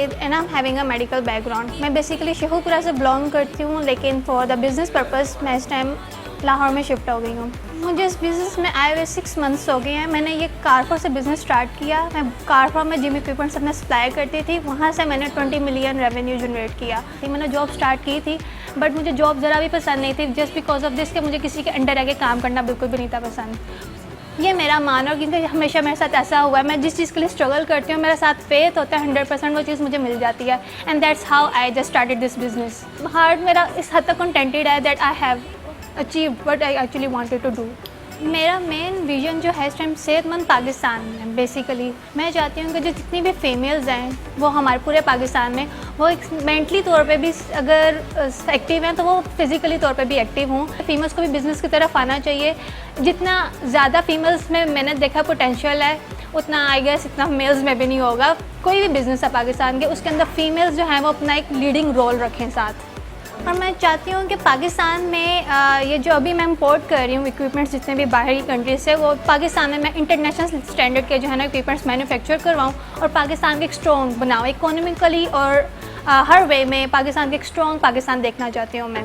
And I am having a medical background मैं basically Shekhupura से belong करती हूँ, लेकिन फॉर द बिज़नेस पर्पज़ मैं इस टाइम लाहौर में शिफ्ट हो गई हूँ। मुझे इस बिज़नेस में आए हुए सिक्स मंथ्स हो गए हैं। मैंने ये कारफोर से बिज़नेस स्टार्ट किया। मैं कारफोर में जिम इक्विपमेंट्स अपने सप्लाई करती थी। वहाँ से मैंने 20 मिलियन रेवेन्यू जनरेट किया। मैंने जॉब स्टार्ट की थी बट मुझे जॉब ज़रा भी पसंद नहीं थी। जस्ट बिकॉज़ ऑफ़ दिस के मुझे किसी के अंडर के काम करना बिल्कुल भी नहीं था पसंद। ये मेरा मान और क्योंकि हमेशा मेरे साथ ऐसा हुआ है। मैं जिस चीज़ के लिए स्ट्रगल करती हूँ, मेरे साथ फेथ होता है हंड्रेड परसेंट वो चीज़ मुझे मिल जाती है। And that's how I just started this business heart मेरा इस हद तक कंटेंटेड है that I have achieve what I actually wanted to do मेरा मेन विजन जो है इस टाइम सेहतमंद पाकिस्तान में बेसिकली मैं चाहती हूँ कि जो जितनी भी फीमेल्स हैं, वो हमारे पूरे पाकिस्तान में, वो एक मेंटली तौर पे भी अगर एक्टिव हैं तो वो फिज़िकली तौर पे भी एक्टिव हों. फीमेल्स को भी बिज़नेस की तरफ़ आना चाहिए. जितना ज़्यादा फीमेल्स में मैंने देखा पोटेंशियल है, उतना आई गेस इतना मेल्स में भी नहीं होगा. कोई भी बिज़नेस है पाकिस्तान के, उसके अंदर फीमेल्स जो हैं, वो अपना एक लीडिंग रोल रखें साथ. और मैं चाहती हूँ कि पाकिस्तान में ये जो अभी मैं इम्पोर्ट कर रही हूँ इक्विपमेंट्स जितने भी बाहरी कंट्रीज़ से वो पाकिस्तान में मैं इंटरनेशनल स्टैंडर्ड के जो है ना इक्विपमेंट्स मैन्युफैक्चर करवाऊँ और पाकिस्तान के स्ट्रॉन्ग बनाऊँ इकोनॉमिकली और हर वे में पाकिस्तान के स्ट्रॉन्ग पाकिस्तान देखना चाहती हूँ मैं।